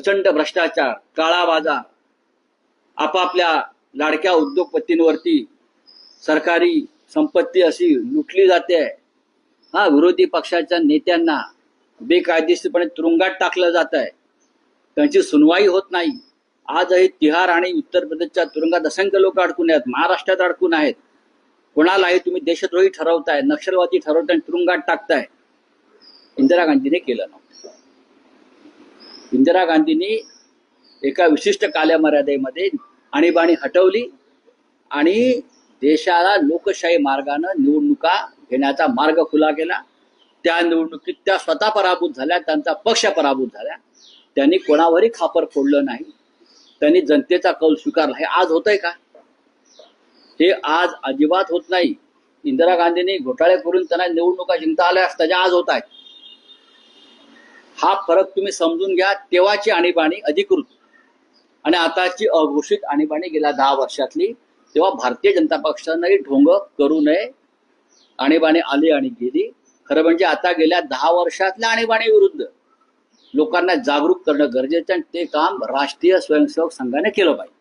प्रचंड भ्रष्टाचार काळा बाजार आपापल्या लाडक्या उद्योगपतींवरती सरकारी संपत्ती अशी लुटली जाते. हा विरोधी पक्षाच्या नेत्यांना बेकायदेशीरपणे तुरुंगात टाकलं जात आहे त्यांची सुनवाई होत नाही. आजही तिहार आणि उत्तर प्रदेशच्या तुरुंगात असंख्य लोक अडकून आहेत महाराष्ट्रात अडकून आहेत. कोणालाही तुम्ही देशद्रोही ठरवताय नक्षलवादी ठरवताय तुरुंगात टाकताय. इंदिरा गांधीने केलं नव्हतं. इंदिरा गांधींनी एका विशिष्ट कालमर्यादेमध्ये आणीबाणी हटवली आणि देशाला लोकशाही मार्गानं निवडणुका घेण्याचा मार्ग खुला केला. त्या निवडणुकीत त्या स्वतः पराभूत झाल्या त्यांचा पक्ष पराभूत झाल्या त्यांनी कोणावरही खापर फोडलं नाही. त्यांनी जनतेचा कौल स्वीकारला. हे आज होतंय का? हे आज अजिबात होत नाही. इंदिरा गांधींनी घोटाळे करून त्यांना निवडणुका जिंकता आल्या त्याच्या आज होत आहेत. हा फरक तुम्ही समजून घ्या तेव्हाची आणीबाणी अधिकृत आणि आताची अघोषित आणीबाणी गेल्या दहा वर्षातली तेव्हा भारतीय जनता पक्षानंही ढोंग करू नये. आणीबाणी आली आणि गेली. खरं म्हणजे आता गेल्या दहा वर्षातल्या आणीबाणी विरुद्ध लोकांना जागरूक करणं गरजेचं आणि ते काम राष्ट्रीय स्वयंसेवक संघाने केलं पाहिजे.